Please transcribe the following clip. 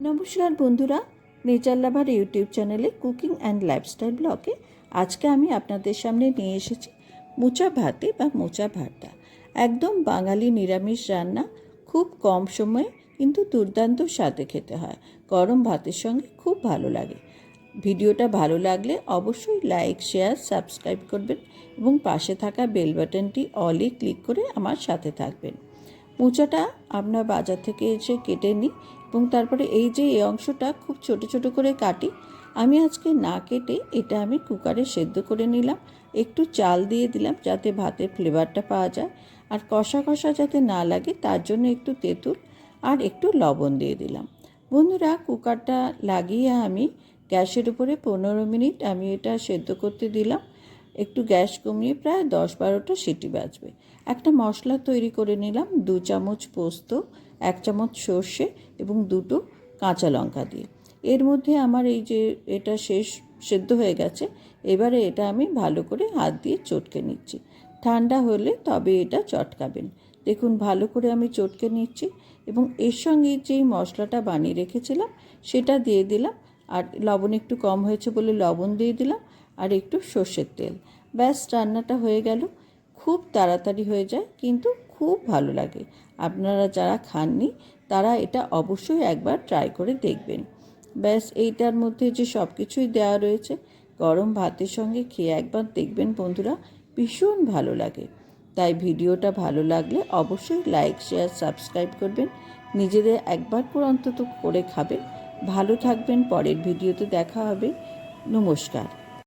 নমস্কার বন্ধুরা, nature lover YouTube চ্যানেলে কুকিং অ্যান্ড লাইফস্টাইল ব্লগে আজকে আমি আপনাদের সামনে নিয়ে এসেছি মোচা ভাতে বা মোচা ভাতটা। একদম বাঙালি নিরামিষ রান্না, খুব কম সময়ে কিন্তু দুর্দান্ত স্বাদে খেতে হয়। গরম ভাতের সঙ্গে খুব ভালো লাগে। ভিডিওটা ভালো লাগলে অবশ্যই লাইক, শেয়ার, সাবস্ক্রাইব করবেন এবং পাশে থাকা বেল বাটনটি অলে ক্লিক করে আমার সাথে থাকবেন। মোচাটা আমরা বাজার থেকে এসে কেটে নিই এবং তারপরে এই যে এই অংশটা খুব ছোট ছোট করে কাটি, আমি আজকে না কেটে এটা আমি কুকারে সেদ্ধ করে নিলাম। একটু চাল দিয়ে দিলাম যাতে ভাতের ফ্লেভারটা পাওয়া যায়। আর কষা কষা যাতে না লাগে তার জন্য একটু তেঁতুল আর একটু লবণ দিয়ে দিলাম। বন্ধুরা, কুকারটা লাগিয়ে আমি গ্যাসের উপরে পনেরো মিনিট আমি এটা সেদ্ধ করতে দিলাম। একটু গ্যাস কমিয়ে প্রায় দশ বারোটা সিটি বাজবে। একটা মশলা তৈরি করে নিলাম দু চামচ পোস্ত, এক চামচ সর্ষে এবং দুটো কাঁচা লঙ্কা দিয়ে। এর মধ্যে আমার এই যে এটা শেষ, সেদ্ধ হয়ে গেছে, এবারে এটা আমি ভালো করে হাত দিয়ে চটকে নিচ্ছি। ঠান্ডা হলে তবে এটা চটকাবেন। দেখুন, ভালো করে আমি চটকে নিচ্ছি এবং এর সঙ্গে যেই মশলাটা বানিয়ে রেখেছিলাম, সেটা দিয়ে দিলাম। আর লবণ একটু কম হয়েছে বলে লবণ দিয়ে দিলাম। আর একটু সর্ষের তেল। ব্যাস, রান্নাটা হয়ে গেল। খুব তাড়াতাড়ি হয়ে যায়, কিন্তু খুব ভালো লাগে। আপনারা যারা খাননি, তারা এটা অবশ্যই একবার ট্রাই করে দেখবেন। ব্যাস, এইটার মধ্যে যে সব কিছুই দেওয়া রয়েছে, গরম ভাতের সঙ্গে খেয়ে একবার দেখবেন বন্ধুরা, ভীষণ ভালো লাগে। তাই ভিডিওটা ভালো লাগলে অবশ্যই লাইক শেয়ার সাবস্ক্রাইব করবেন। নিজেদের একবার করে অন্তত করে খাবেন। ভালো থাকবেন, পরের ভিডিওতে দেখা হবে। নমস্কার।